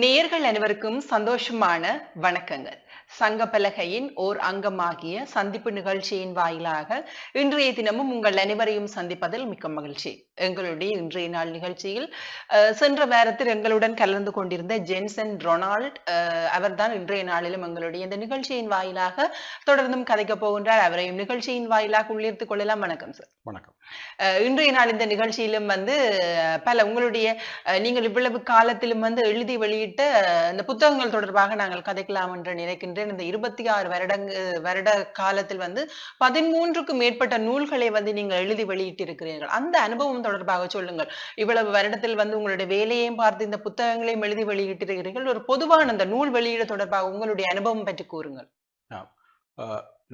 நேர்கள் அனைவருக்கும் சந்தோஷமான வணக்கங்கள். சங்கப்பலகையின் ஓர் அங்கமாகிய சந்திப்பு நிகழ்ச்சியின் வாயிலாக இன்றைய தினமும் உங்கள் அனைவரையும் சந்திப்பதில் மிக்க மகிழ்ச்சி. எங்களுடைய இன்றைய நாள் நிகழ்ச்சியில் சென்ற வாரத்தில் எங்களுடன் கலந்து கொண்டிருந்த ஜென்சன் ரொனால்ட் அவர்தான் இன்றைய நாளிலும் எங்களுடைய இந்த நிகழ்ச்சியின் வாயிலாக தொடர்ந்தும் கதைக்க போகின்றார். அவரையும் நிகழ்ச்சியின் வாயிலாக உள்ளிருத்துக் கொள்ளலாம். வணக்கம் சார். வணக்கம். இன்றைய நாள் இந்த நிகழ்ச்சியிலும் வந்து பல உங்களுடைய நீங்கள் இவ்வளவு காலத்திலும் வந்து எழுதி வெளியிட்ட இந்த புத்தகங்கள் தொடர்பாக நாங்கள் கதைக்கலாம் என்று நினைக்கின்றேன் இந்த இருபத்தி ஆறு வருடங்க வருட காலத்தில் வந்து பதிமூன்றுக்கும் மேற்பட்ட நூல்களை வந்து நீங்கள் எழுதி வெளியிட்டிருக்கிறீர்கள். அந்த அனுபவம் தொடர்பாக சொல்லுங்கள். இவ்வளவு வருடத்தில் வந்து உங்களுடைய வேலையையும் பார்த்து இந்த புத்தகங்களையும் எழுதி வெளியிட்டிருக்கிறீர்கள். ஒரு பொதுவான அந்த நூல் வெளியீடு தொடர்பாக உங்களுடைய அனுபவம் பற்றி கூறுங்கள்.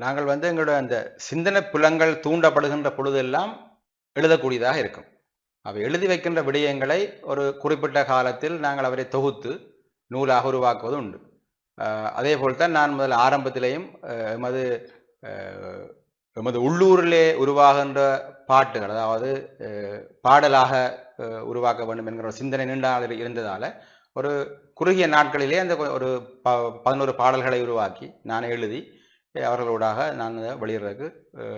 நாங்கள் வந்து எங்களுடைய அந்த சிந்தனை புலங்கள் தூண்டப்படுகின்ற பொழுதெல்லாம் எழுதக்கூடியதாக இருக்கும். அவை எழுதி வைக்கின்ற விடயங்களை ஒரு குறிப்பிட்ட காலத்தில் நாங்கள் அவரை தொகுத்து நூலாக உருவாக்குவது உண்டு. அதே போல்தான் நான் முதல் ஆரம்பத்திலேயும் எமது எமது உள்ளூரிலே உருவாகின்ற பாட்டுகள் அதாவது பாடலாக உருவாக்க வேண்டும் என்கிற ஒரு சிந்தனை நீண்ட நாள் இருந்ததால ஒரு குறுகிய நாட்களிலே அந்த ஒரு ப பதினோரு பாடல்களை உருவாக்கி நான் எழுதி அவர்களோடாக நான் வெளியிடுறதுக்கு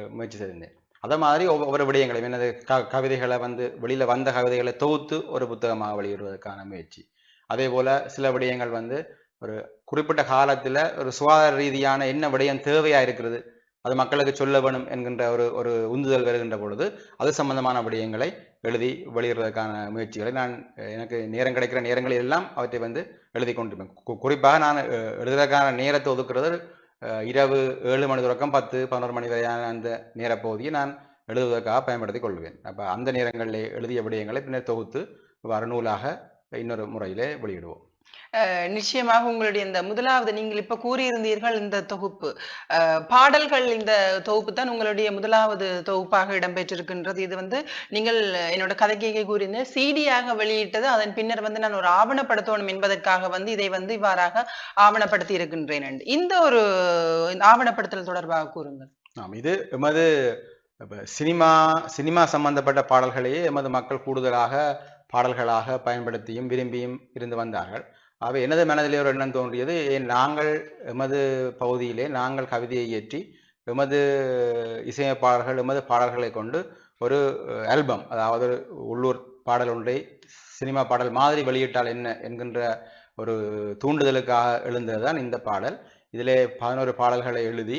முயற்சி செய்திருந்தேன். அதே மாதிரி ஒவ்வொரு ஒவ்வொரு விடயங்களையும் எனது க கவிதைகளை வந்து வெளியில் வந்த கவிதைகளை தொகுத்து ஒரு புத்தகமாக வெளியிடுவதற்கான முயற்சி. அதே போல் சில விடயங்கள் வந்து ஒரு குறிப்பிட்ட காலத்தில் ஒரு சுகாதார ரீதியான என்ன விடயம் தேவையாக இருக்கிறது அது மக்களுக்கு சொல்ல வேணும் என்கின்ற ஒரு ஒரு உந்துதல் வருகின்ற பொழுது அது சம்பந்தமான விடயங்களை எழுதி வெளியிடுவதற்கான முயற்சிகளை நான் எனக்கு நேரம் கிடைக்கிற நேரங்களில் எல்லாம் அவற்றை வந்து எழுதி கொண்டிருப்பேன். குறிப்பாக நான் எழுதுறதுக்கான எழுதுவதற்கான நேரத்தை ஒதுக்குறது இரவு ஏழு மணி தொடக்கம் பத்து பதினோரு மணி வரையான அந்த நேரப்பகுதியை நான் எழுதுவதற்காக பயன்படுத்திக் கொள்வேன். அப்போ அந்த நேரங்களில் எழுதிய விடயங்களை பின்னர் தொகுத்து வர நூலாக இன்னொரு முறையிலே வெளியிடுவோம். நிச்சயமாக உங்களுடைய இந்த முதலாவது நீங்கள் இப்ப கூறியிருந்தீர்கள் இந்த தொகுப்பு. பாடல்கள் இந்த தொகுப்பு தான் உங்களுடைய முதலாவது தொகுப்பாக இடம்பெற்றிருக்கின்றது. இது வந்து நீங்கள் என்னோட கதைக்கை கூறியிருந்த சிடியாக வெளியிட்டது அதன் பின்னர் வந்து நான் ஒரு ஆவணப்படுத்தணும் என்பதற்காக வந்து இதை வந்து இவ்வாறாக ஆவணப்படுத்தி இருக்கின்றேன் என்று. இந்த ஒரு ஆவணப்படுத்தல் தொடர்பாக கூறுங்கள். ஆம் இது எமது சினிமா சினிமா சம்பந்தப்பட்ட பாடல்களையே எமது மக்கள் கூடுதலாக பாடல்களாக பயன்படுத்தியும் விரும்பியும் இருந்து வந்தார்கள். அவை எனது மனதிலே ஒரு எண்ணம் தோன்றியது ஏன் நாங்கள் எமது பகுதியிலே நாங்கள் கவிதையை இயற்றி எமது இசையமைப்பாளர்கள் எமது பாடல்களை கொண்டு ஒரு ஆல்பம் அதாவது ஒரு உள்ளூர் பாடல் ஒன்றை சினிமா பாடல் மாதிரி வெளியிட்டால் என்ன என்கின்ற ஒரு தூண்டுதலுக்காக எழுந்ததுதான் இந்த பாடல். இதிலே பதினோரு பாடல்களை எழுதி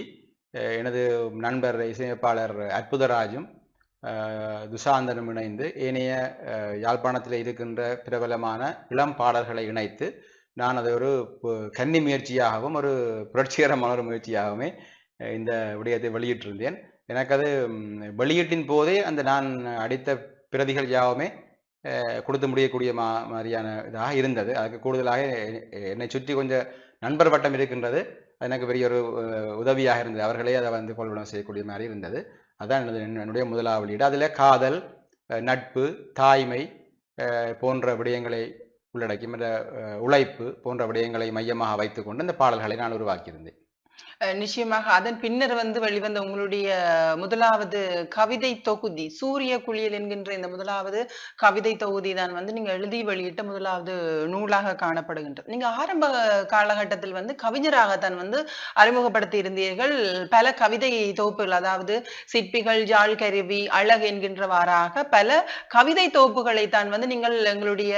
எனது நண்பர் இசையமைப்பாளர் அற்புதராஜும் துஷாந்தனும் இணைந்து ஏனைய யாழ்ப்பாணத்தில் இருக்கின்ற பிரபலமான இளம் பாடல்களை இணைத்து நான் அதை ஒரு கன்னி முயற்சியாகவும் ஒரு புரட்சிகரமான ஒரு முயற்சியாகவுமே இந்த விடயத்தை வெளியிட்டிருந்தேன். எனக்கு அது வெளியீட்டின் போதே அந்த நான் அடித்த பிரதிகள் யாவுமே கொடுத்து முடியக்கூடிய மா மாதிரியான இதாக இருந்தது. அதுக்கு கூடுதலாக என்னை சுற்றி கொஞ்சம் நண்பர் வட்டம் இருக்கின்றது. அது எனக்கு பெரிய ஒரு உதவியாக இருந்தது. அவர்களே அதை வந்து கொள்வனம் செய்யக்கூடிய மாதிரி இருந்தது. அதான் எனது என்னுடைய முதலாவது வெளியீடு. அதில் காதல் நட்பு தாய்மை போன்ற விடயங்களை உள்ளடக்கி மற்ற உழைப்பு போன்ற விடயங்களை மையமாக வைத்துக்கொண்டு இந்த பாடல்களை நான் உருவாக்கியிருந்தேன். நிச்சயமாக அதன் பின்னர் வந்து வெளிவந்த உங்களுடைய முதலாவது கவிதை தொகுதி சூரிய குளியல் என்கின்ற இந்த முதலாவது கவிதை தொகுதி தான் வந்து நீங்க எழுதி வெளியிட்ட முதலாவது நூலாக காணப்படுகின்றது. நீங்க ஆரம்ப காலகட்டத்தில் வந்து கவிஞராகத்தான் வந்து அறிமுகப்படுத்தி இருந்தீர்கள் பல கவிதை தொகுப்புகள் அதாவது சிற்பிகள் ஜாழ் கருவி அழகு என்கின்றவாறாக பல கவிதை தொகுப்புகளை தான் வந்து நீங்கள் எங்களுடைய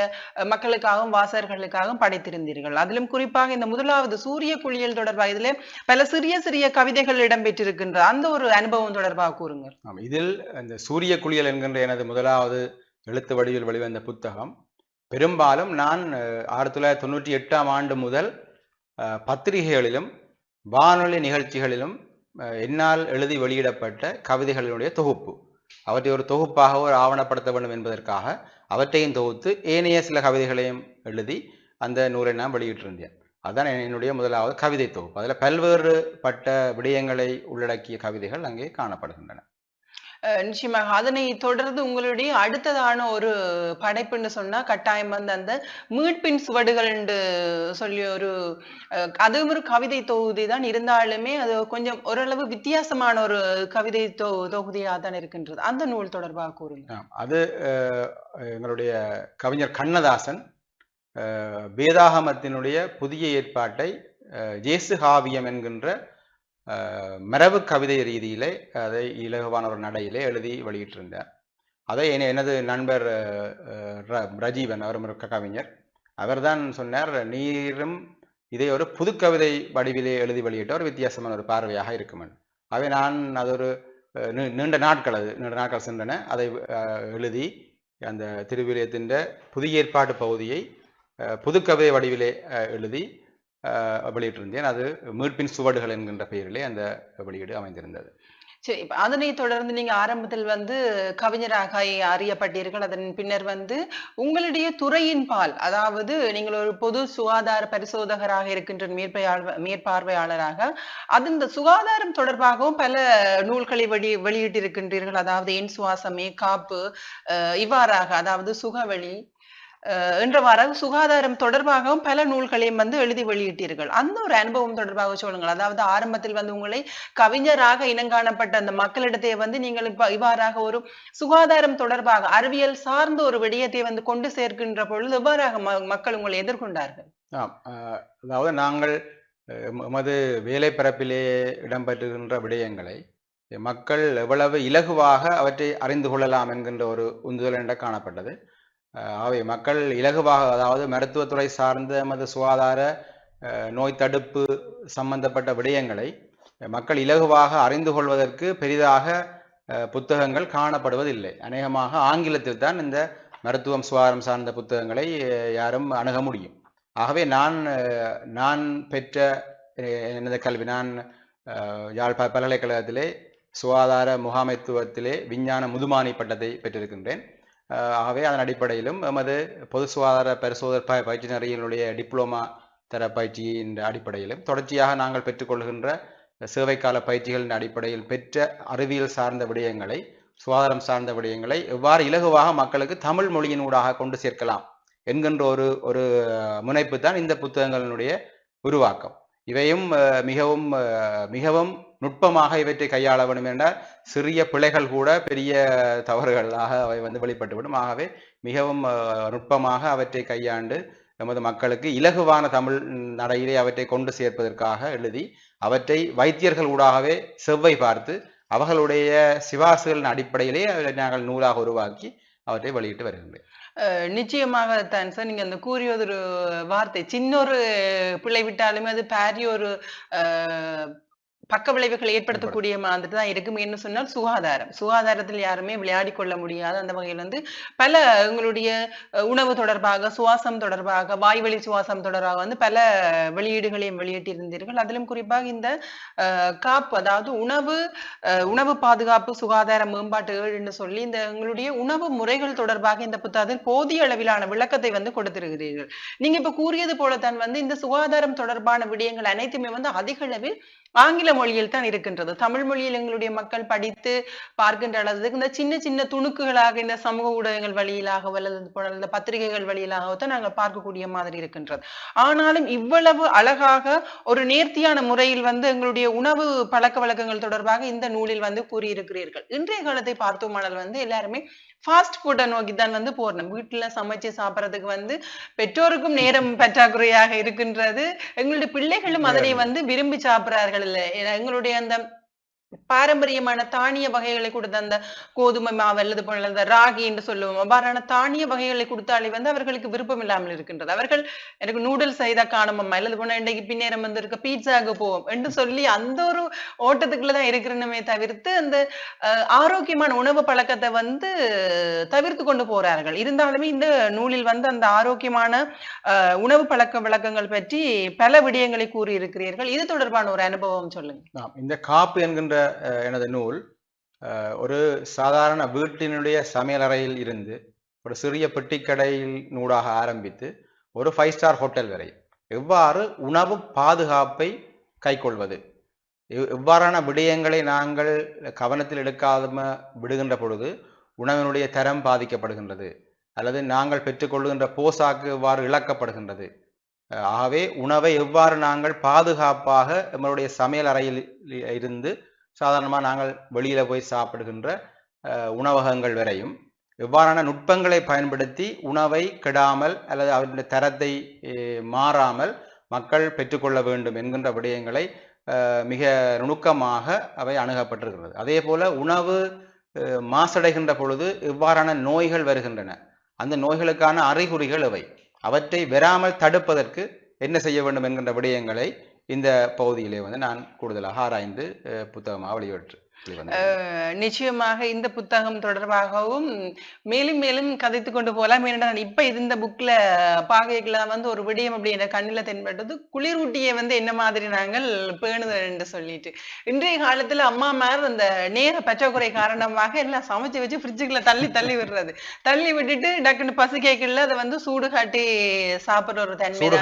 மக்களுக்காகவும் வாசகர்களுக்காகவும் படைத்திருந்தீர்கள். அதிலும் குறிப்பாக இந்த முதலாவது சூரிய குளியல் தொடர்பாக இதிலே பல சிறிய சிறிய கவிதைகள் இடம்பெற்றிருக்கின்ற அந்த ஒரு அனுபவம் தொடர்பாக கூறுங்கள். இதில் இந்த சூரிய குளியல் என்கின்ற எனது முதலாவது எழுத்து வடிவில் வெளிவந்த புத்தகம் பெரும்பாலும் நான் ஆயிரத்தி தொள்ளாயிரத்தி தொண்ணூற்றி எட்டாம் ஆண்டு முதல் பத்திரிகைகளிலும் வானொலி நிகழ்ச்சிகளிலும் என்னால் எழுதி வெளியிடப்பட்ட கவிதைகளினுடைய தொகுப்பு. அவற்றை ஒரு தொகுப்பாக ஒரு ஆவணப்படுத்த வேண்டும் என்பதற்காக அவற்றையும் தொகுத்து ஏனைய சில கவிதைகளையும் எழுதி அந்த நூலை நான் வெளியிட்டிருந்தேன். அதுதான் என்னுடைய முதலாவது கவிதை தொகுப்பு. அதில் பல்வேறுபட்ட விடயங்களை உள்ளடக்கிய கவிதைகள் அங்கே காணப்படுகின்றன. நிச்சயமாக. அதனை தொடர்ந்து உங்களுடைய அடுத்ததான ஒரு படைப்புன்னு சொன்னா கட்டாயம் வந்து அந்த மீட்பின் சுவடுகள் என்று சொல்லி ஒரு அதுவும் ஒரு கவிதை தொகுதி தான். இருந்தாலுமே அது கொஞ்சம் ஓரளவு வித்தியாசமான ஒரு கவிதை தொ தொகுதியாக தான் இருக்கின்றது. அந்த நூல் தொடர்பாக கூறுங்க அது எங்களுடைய கவிஞர் கண்ணதாசன் வேதாகமத்தினுடைய புதிய ஏற்பாட்டை ஜேசு காவியம் என்கின்ற மரபு கவிதை ரீதியிலே அதை இலகுவான ஒரு நடையிலே எழுதி வெளியிட்டிருந்தார். அதை என- எனது நண்பர் ரஜீவன் அவர் ஒரு கவிஞர் அவர்தான் சொன்னார் நீரும் இதை ஒரு புதுக்கவிதை வடிவிலே எழுதி வெளியிட்ட ஒரு வித்தியாசமான ஒரு பார்வையாக இருக்கும் அவை நான் அது ஒரு நீண்ட நாட்கள் அது நீண்ட நாட்கள் சென்றன. அதை எழுதி அந்த திருவிலியத்தின் புதிய ஏற்பாட்டு பகுதியை புதுக்கவிதை வடிவிலே எழுதி வெளியிட்டிருந்தேன். அது மீட்பின் சுவடுகள் என்கின்ற பெயரிலே அந்த வெளியீடு அமைந்திருந்தது. சரி இப்ப அதனை தொடர்ந்து நீங்க ஆரம்பத்தில் வந்து கவிஞராக அறியப்பட்டீர்கள். அதன் பின்னர் வந்து உங்களுடைய துறையின் பால் அதாவது நீங்கள் ஒரு பொது சுகாதார பரிசோதகராக இருக்கின்ற மேற்பார்வை மேற்பார்வையாளராக அது இந்த சுகாதாரம் தொடர்பாகவும் பல நூல்களை வெளி வெளியிட்டிருக்கின்றீர்கள். அதாவது என் சுவாசமே காப்பு இவ்வாறாக அதாவது சுகவழி என்றவாறு சுகாதாரம் தொடர்பாகவும் பல நூல்களையும் வந்து எழுதி வெளியிட்டீர்கள். அந்த ஒரு அனுபவம் தொடர்பாக சொல்லுங்கள். அதாவது ஆரம்பத்தில் வந்து உங்களை கவிஞராக இனங்காணப்பட்ட அந்த மக்களிடத்தை வந்து நீங்கள் இப்ப இவ்வாறாக ஒரு சுகாதாரம் தொடர்பாக அறிவியல் சார்ந்த ஒரு விடயத்தை வந்து கொண்டு சேர்க்கின்ற பொழுது எவ்வாறாக மக்கள் உங்களை எதிர்கொண்டார்கள்? ஆம். அதாவது நாங்கள் எமது வேலை பரப்பிலே இடம்பெற்றுகின்ற விடயங்களை மக்கள் எவ்வளவு இலகுவாக அவற்றை அறிந்து கொள்ளலாம் என்கின்ற ஒரு உந்துதல் என்ற காணப்பட்டது. ஆகவே மக்கள் இலகுவாக அதாவது மருத்துவத்துறை சார்ந்த எமது சுகாதார நோய் தடுப்பு சம்பந்தப்பட்ட விடயங்களை மக்கள் இலகுவாக அறிந்து கொள்வதற்கு பெரிதாக புத்தகங்கள் காணப்படுவதில்லை. அநேகமாக ஆங்கிலத்தில் தான் இந்த மருத்துவம் சுகாதாரம் சார்ந்த புத்தகங்களை யாரும் அணுக முடியும். ஆகவே நான் நான் பெற்ற எனது கல்வி நான் யாழ்ப்பா பல்கலைக்கழகத்திலே சுகாதார முகாமைத்துவத்திலே விஞ்ஞான முதுமானி பட்டத்தை பெற்றிருக்கின்றேன். ஆகவே அதன் அடிப்படையிலும் எமது பொது சுகாதார பரிசோதர் பயிற்சி பயிற்சியினரையினுடைய டிப்ளோமா தர பயிற்சியின் அடிப்படையிலும் தொடர்ச்சியாக நாங்கள் பெற்றுக்கொள்கின்ற சேவைக்கால பயிற்சிகளின் அடிப்படையில் பெற்ற அறிவியல் சார்ந்த விடயங்களை சுகாதாரம் சார்ந்த விடயங்களை எவ்வாறு இலகுவாக மக்களுக்கு தமிழ் மொழியின் ஊடாக கொண்டு சேர்க்கலாம் என்கின்ற ஒரு ஒரு முனைப்பு தான் இந்த புத்தகங்களினுடைய உருவாக்கம். இவையும் மிகவும் மிகவும் நுட்பமாக இவற்றை கையாள வேண்டும் என்றால் சிறிய பிழைகள் கூட பெரிய தவறுகளாக அவை வந்து வெளிப்பட்டுவிடும் ஆகவே மிகவும் நுட்பமாக அவற்றை கையாண்டு நமது மக்களுக்கு இலகுவான தமிழ் நடையிலே அவற்றை கொண்டு சேர்ப்பதற்காக எழுதி அவற்றை வைத்தியர்கள் ஊடாகவே செவ்வை பார்த்து அவர்களுடைய சிவாசுகளின் அடிப்படையிலே நாங்கள் நூலாக உருவாக்கி அவற்றை வெளியிட்டு வருகின்றேன். அஹ் நிச்சயமாக தான் சார். நீங்க அந்த கூறிய ஒரு வார்த்தை சின்ன ஒரு விட்டாலுமே அது பாரிய ஒரு பக்க விளைவுகளை ஏற்படுத்தக்கூடிய மாதிரி தான் இருக்கும் என்ன சொன்னால் சுகாதாரம். சுகாதாரத்தில் யாருமே விளையாடி கொள்ள முடியாது அந்த வகையில் வந்து பல உங்களுடைய உணவு தொடர்பாக சுவாசம் தொடர்பாக வாய்வழி சுவாசம் தொடர்பாக வந்து பல வெளியீடுகளையும் வெளியிட்டிருந்தீர்கள். அதிலும் குறிப்பாக இந்த காப்பு அதாவது உணவு அஹ், உணவு பாதுகாப்பு சுகாதார மேம்பாட்டு ஏழுன்னு சொல்லி இந்த உங்களுடைய உணவு முறைகள் தொடர்பாக இந்த புத்தகத்தில் போதிய அளவிலான விளக்கத்தை வந்து கொடுத்திருக்கிறீர்கள். நீங்க இப்ப கூறியது போலத்தான் வந்து இந்த சுகாதாரம் தொடர்பான விடயங்கள் அனைத்துமே வந்து அதிக அளவில் ஆங்கில மொழியில் தான் இருக்கின்றது. தமிழ் மொழியில் எங்களுடைய மக்கள் படித்து பார்க்கின்ற அளவுக்கு இந்த சின்ன சின்ன துணுக்குகளாக இந்த சமூக ஊடகங்கள் வழியிலாகவோ அல்லது இந்த பத்திரிகைகள் வழியிலாகவோ தான் நாங்கள் பார்க்கக்கூடிய மாதிரி இருக்கின்றது. ஆனாலும் இவ்வளவு அழகாக ஒரு நேர்த்தியான முறையில் வந்து எங்களுடைய உணவு பழக்க வழக்கங்கள் தொடர்பாக இந்த நூலில் வந்து கூறியிருக்கிறீர்கள். இன்றைய காலத்தை பார்த்தோமானால் வந்து எல்லாருமே ஃபாஸ்ட் ஃபுட்டை நோக்கி தான் வந்து போறோம் வீட்டுல சமைச்சு சாப்பிட்றதுக்கு வந்து பெற்றோருக்கும் நேரம் பற்றாக்குறையாக இருக்கின்றது. எங்களுடைய பிள்ளைகளும் அதனை வந்து விரும்பி சாப்பிடுறார்கள் இல்லை. எங்களுடைய அந்த பாரம்பரியமான தானிய வகைகளை கொடுத்த அந்த கோதுமை மாவு அல்லது போல அந்த ராகி என்று சொல்லுவோம். அவ்வாறான தானிய வகைகளை கொடுத்தாலே வந்து அவர்களுக்கு விருப்பம் இல்லாமல் இருக்கின்றது. அவர்கள் எனக்கு நூடுல்ஸ் செய்தா காணுமம்மா. அல்லது போனா இன்றைக்கு பின்னேரம் வந்து இருக்க பீட்சாவுக்கு போவோம் என்று சொல்லி அந்த ஒரு ஓட்டத்துக்குள்ளதான் இருக்கிறனுமே தவிர்த்து அந்த ஆரோக்கியமான உணவு பழக்கத்தை வந்து தவிர்த்து கொண்டு போறார்கள். இருந்தாலுமே இந்த நூலில் வந்து அந்த ஆரோக்கியமான உணவு பழக்க வழக்கங்கள் பற்றி பல விடயங்களை கூறி இருக்கிறீர்கள் இது தொடர்பான ஒரு அனுபவம் சொல்லுங்க. இந்த காப்பு என்கின்ற எனது நூல் ஒரு சாதாரண வீட்டினுடைய சமையலறையில் இருந்து ஒரு சிறிய பெட்டிக்கடையில் நூடாக ஆரம்பித்து ஒரு ஃபைவ் ஸ்டார் ஹோட்டல் வரை எவ்வாறு உணவு பாதுகாப்பை கைக்கொள்வது எவ்வாறான விடயங்களை நாங்கள் கவனத்தில் எடுக்காம விடுகின்ற பொழுது உணவினுடைய தரம் பாதிக்கப்படுகின்றது அல்லது நாங்கள் பெற்றுக்கொள்ளுகின்ற போசாக்கு எவ்வாறு இழக்கப்படுகின்றது. ஆகவே உணவை எவ்வாறு நாங்கள் பாதுகாப்பாக நம்மளுடைய சமையல் அறையில் இருந்து சாதாரணமாக நாங்கள் வெளியில் போய் சாப்பிடுகின்ற உணவகங்கள் வரையும் எவ்வாறான நுட்பங்களை பயன்படுத்தி உணவை கெடாமல் அல்லது அவருடைய தரத்தை மாறாமல் மக்கள் பெற்றுக்கொள்ள வேண்டும் என்கின்ற விடயங்களை மிக நுணுக்கமாக அவை அணுகப்பட்டிருக்கிறது. அதே போல உணவு மாசடைகின்ற பொழுது இவ்வாறான நோய்கள் வருகின்றன அந்த நோய்களுக்கான அறிகுறிகள் இவை அவற்றை வராமல் தடுப்பதற்கு என்ன செய்ய வேண்டும் என்கின்ற விடயங்களை இந்த பகுதியிலே வந்து நான் கூடுதலாக ஆராய்ந்து புத்தகமாக வெளியிட்டு நிச்சயமாக இந்த புத்தகம் தொடர்பாகவும் மேலும் மேலும் கதைத்து கொண்டு போகலாம். ஏன்னா நான் இப்ப இது இந்த புக்ல பாகைகளை வந்து ஒரு விடயம் அப்படி என் கண்ணில் தென்பட்டது. குளிரூட்டியை வந்து என்ன மாதிரி நாங்கள் பேணுதல் என்று சொல்லிட்டு. இன்றைய காலத்துல அம்மா மேர் அந்த நேர பற்றாக்குறை காரணமாக எல்லாம் சமைச்சு வச்சு ஃப்ரிட்ஜுக்குள்ள தள்ளி தள்ளி விடுறது. தள்ளி விட்டுட்டு டக்குன்னு பசு கேட்கல அதை வந்து சூடு காட்டி சாப்பிடுற ஒரு தன்மை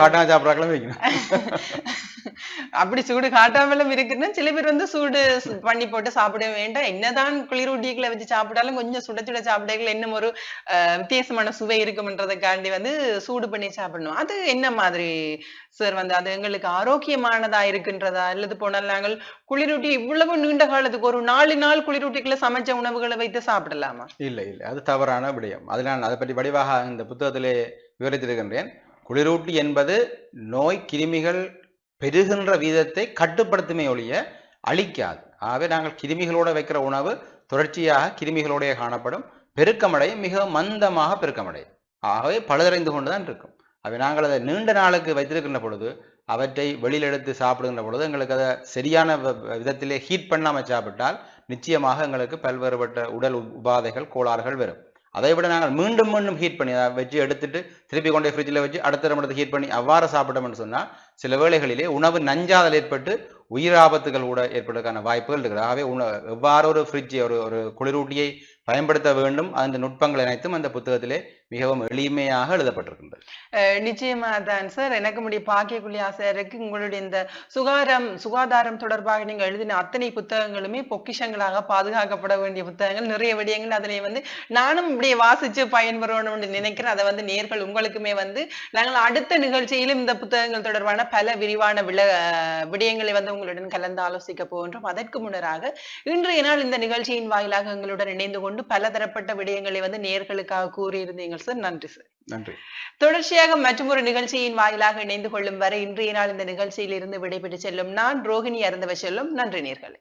அப்படி சூடு காட்டாமலும் இருக்குன்னா சில பேர் வந்து சூடு பண்ணி போட்டு சாப்பிட வேண்டாம். என்னதான் குளிரூட்டிகளை வச்சு சாப்பிட்டாலும் கொஞ்சம் சுட சுட சாப்பிடல இன்னும் ஒரு வித்தியாசமான சுவை இருக்கும்ன்றதுக்காண்டி வந்து சூடு பண்ணி சாப்பிடணும். அது என்ன மாதிரி சார் வந்து அது எங்களுக்கு ஆரோக்கியமானதா இருக்குன்றதா? அல்லது போனால் நாங்கள் குளிரூட்டி இவ்வளவு நீண்ட காலத்துக்கு ஒரு நாலு நாள் குளிரூட்டிகளை சமைச்ச உணவுகளை வைத்து சாப்பிடலாமா? இல்லை இல்லை. அது தவறான விடயம். அதில் நான் அதை பற்றி வடிவாக இந்த புத்தகத்திலே விவரித்திருக்கின்றேன். குளிரூட்டி என்பது நோய் கிருமிகள் பெருகின்ற வீதத்தை கட்டுப்படுத்துமே ஒழிய அழிக்காது. ஆகவே நாங்கள் கிருமிகளோடு வைக்கிற உணவு தொடர்ச்சியாக கிருமிகளோடைய காணப்படும். பெருக்கமடை மிக மந்தமாக பெருக்கமடையும் ஆகவே பழுதடைந்து கொண்டுதான் இருக்கும். அவை நாங்கள் அதை நீண்ட நாளுக்கு வைத்திருக்கின்ற பொழுது அவற்றை வெளியில் எடுத்து சாப்பிடுகின்ற பொழுது எங்களுக்கு அதை சரியான விதத்திலே ஹீட் பண்ணாமல் சாப்பிட்டால் நிச்சயமாக எங்களுக்கு பல்வேறுபட்ட உடல் உபாதைகள் கோளாறுகள் வரும். அதை விட நாங்கள் மீண்டும் மீண்டும் ஹீட் பண்ணி அதை வச்சு எடுத்துட்டு திருப்பி கொண்டே ஃப்ரிட்ஜில் வச்சு அடுத்த இடத்துல ஹீட் பண்ணி அவ்வாறு சாப்பிட்டோம்னு சொன்னால் சில வேளைகளிலே உணவு நஞ்சாதல் ஏற்பட்டு உயிராபத்துகள் கூட ஏற்படுவதற்கான வாய்ப்புகள் இருக்குது. ஆகவே உண எவ்வாறு ஒரு ஃப்ரிட்ஜை ஒரு ஒரு குளிரூட்டியை பயன்படுத்த வேண்டும் அந்த நுட்பங்கள் அனைத்தும் அந்த புத்தகத்திலே மிகவும் எளிமையாக எழுதப்பட்டிருக்கின்றது. நிச்சயமா தான் சார் எனக்கு முடிய பாக்கியக்குள்ளி ஆசிரியருக்கு உங்களுடைய இந்த சுகாதாரம் சுகாதாரம் தொடர்பாக நீங்க எழுதின அத்தனை புத்தகங்களுமே பொக்கிஷங்களாக பாதுகாக்கப்பட வேண்டிய புத்தகங்கள். நிறைய விடயங்கள் அதிலே வந்து நானும் இப்படியே வாசிச்சு பயன்பெறணும்னு நினைக்கிறேன். அதை வந்து நேர்கள் உங்களுக்குமே வந்து நாங்கள் அடுத்த நிகழ்ச்சியிலும் இந்த புத்தகங்கள் தொடர்பான பல விரிவான விள விடயங்களை வந்து உங்களுடன் கலந்து ஆலோசிக்க போகின்றோம். அதற்கு முன்னராக இன்றைய நாள் இந்த நிகழ்ச்சியின் வாயிலாக எங்களுடன் இணைந்து கொண்டு பலதரப்பட்ட விடயங்களை வந்து நேர்களுக்காக கூறியிருந்தீங்க சார். நன்றி சார். நன்றி. தொடர்ச்சியாக மற்றொரு நிகழ்ச்சியின் வாயிலாக இணைந்து கொள்ளும் வரை இன்றைய நாள் இந்த நிகழ்ச்சியில் இருந்து விடைபெற்று செல்லும் நான் ரோகிணி அருந்தவ செல்லும். நன்றி நேர்களே.